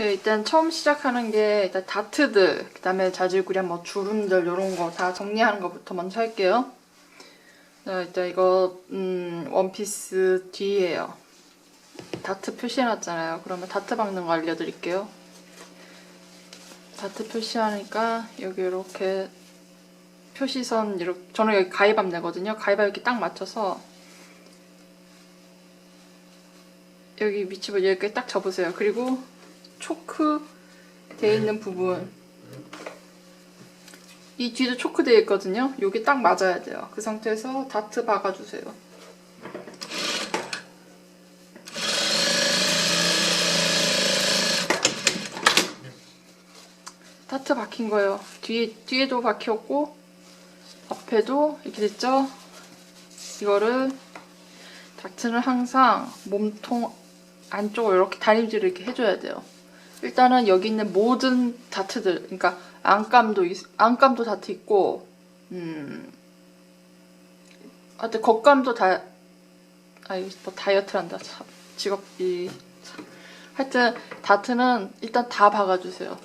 네, 일단 처음 시작하는 게 일단 다트들, 그 다음에 자질구레한 뭐 주름들 이런 거 다 정리하는 것부터 먼저 할게요. 자, 일단 이거 음, 원피스 뒤에요. 다트 표시해놨잖아요. 그러면 다트 박는 거 알려드릴게요. 다트 표시하니까 여기 이렇게 표시선 이렇게 저는 여기 가위밥 내거든요. 가위밥 이렇게 딱 맞춰서 여기 밑집을 이렇게 딱 접으세요. 그리고 초크 돼 있는 부분 이 뒤도 초크 돼 있거든요. 여기 딱 맞아야 돼요. 그 상태에서 다트 박아주세요. 다트 박힌 거예요. 뒤에 뒤에도 박혔고 앞에도 이렇게 됐죠. 이거를 다트는 항상 몸통 안쪽을 이렇게 다림질을 이렇게 해줘야 돼요. 일단은 여기 있는 모든 다트들, 그러니까 안감도 있- 안감도 다트 있고, 음, 하여튼 겉감도 다, 아 이거 뭐 다이어트란다 참 직업이 참. 하여튼 다트는 일단 다 박아주세요.